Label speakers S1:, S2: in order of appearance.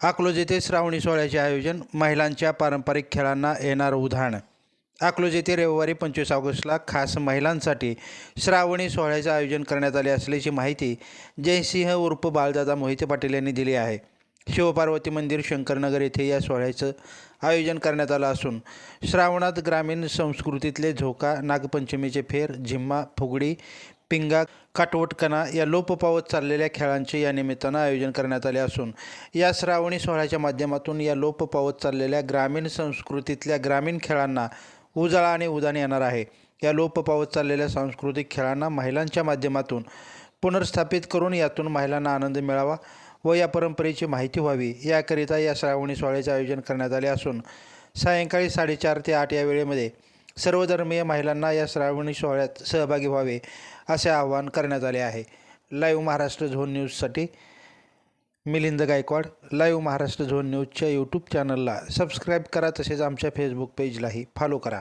S1: अकलूज येथे श्रावणी सोहळ्याचे आयोजन महिलांच्या पारंपरिक खेळांना येणार उधाण. अकलूज येथे रविवारी पंचवीस ऑगस्टला खास महिलांसाठी श्रावणी सोहळ्याचे आयोजन करण्यात आले असल्याची माहिती जयसिंह उर्फ बाळदादा मोहिते पाटील यांनी दिली आहे. शिवपार्वती मंदिर शंकरनगर येथे या सोहळ्याचं आयोजन करण्यात आलं असून श्रावणात ग्रामीण संस्कृतीतले झोका नागपंचमीचे फेर झिम्मा फुगडी पिंगा काटवटकणा या लोप पावत चाललेल्या खेळांचे या निमित्तानं आयोजन करण्यात आले असून या श्रावणी सोहळ्याच्या माध्यमातून या लोप पावत चाललेल्या ग्रामीण संस्कृतीतल्या ग्रामीण खेळांना उजाळा आणि उदान येणार आहे. या लोप पावत चाललेल्या सांस्कृतिक खेळांना महिलांच्या माध्यमातून पुनर्स्थापित करून यातून महिलांना आनंद मिळावा व या परंपरेची माहिती व्हावी याकरिता या श्रावणी सोहळ्याचे आयोजन करण्यात आले असून सायंकाळी साडेचार ते आठ या वेळेमध्ये सर्वधर्मीय महिलांना या श्रावणी सोहळ्यात सहभागी व्हावे असे आवाहन करण्यात आले आहे. लाईव्ह महाराष्ट्र झोन न्यूजसाठी मिलिंद गायकवाड लाईव्ह महाराष्ट्र झोन न्यूजच्या यूट्यूब चॅनलला सबस्क्राईब करा तसेच आमच्या फेसबुक पेजलाही फॉलो करा.